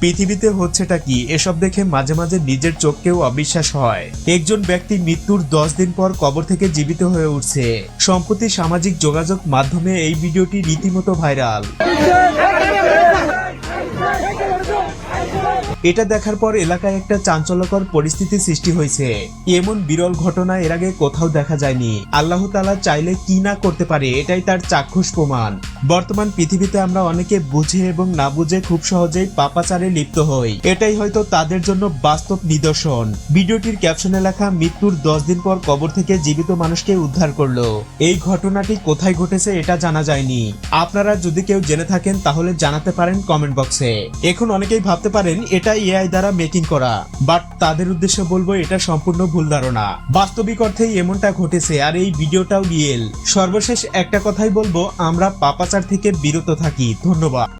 পৃথিবীতে হচ্ছেটা কি? এসব দেখে মাঝে মাঝে নিজের চোখকেও অবিশ্বাস হয়। একজন ব্যক্তি মৃত্যুর দশ দিন পর কবর থেকে জীবিত হয়ে উঠছে। সম্প্রতি সামাজিক যোগাযোগ মাধ্যমে এই ভিডিওটি রীতিমতো ভাইরাল। এটা দেখার পর এলাকায় একটা চাঞ্চল্যকর পরিস্থিতি সৃষ্টি হয়েছে। এমন বিরল ঘটনা এর আগে কোথাও দেখা যায়নি। আল্লাহ তালা চাইলে কি না করতে পারে, এটাই তার চাক্ষুষ প্রমাণ। বর্তমান পৃথিবীতে আমরা অনেকে বুঝে এবং না বুঝে খুব সহজেই পাপাচারে লিপ্ত হই। এটাই হয়তো তাদের জন্য বাস্তব নিদর্শন। ভিডিওটির ক্যাপশনে লেখা, মৃত্যুর দশ দিন পর কবর থেকে জীবিত মানুষকে উদ্ধার করল। এই ঘটনাটি কোথায় ঘটেছে এটা জানা যায়নি। আপনারা যদি কেউ জেনে থাকেন, তাহলে জানাতে পারেন কমেন্ট বক্সে। এখন অনেকেই ভাবতে পারেন এটা এআই দ্বারা মেকিং করা। বাট তাদের উদ্দেশ্যে বলব, এটা সম্পূর্ণ ভুল ধারণা। বাস্তবিক অর্থেই এমনটা ঘটেছে, আর এই ভিডিওটাও রিয়েল। সর্বশেষ একটা কথাই বলব, আমরা পাপাচার থেকে বিরত থাকি। ধন্যবাদ।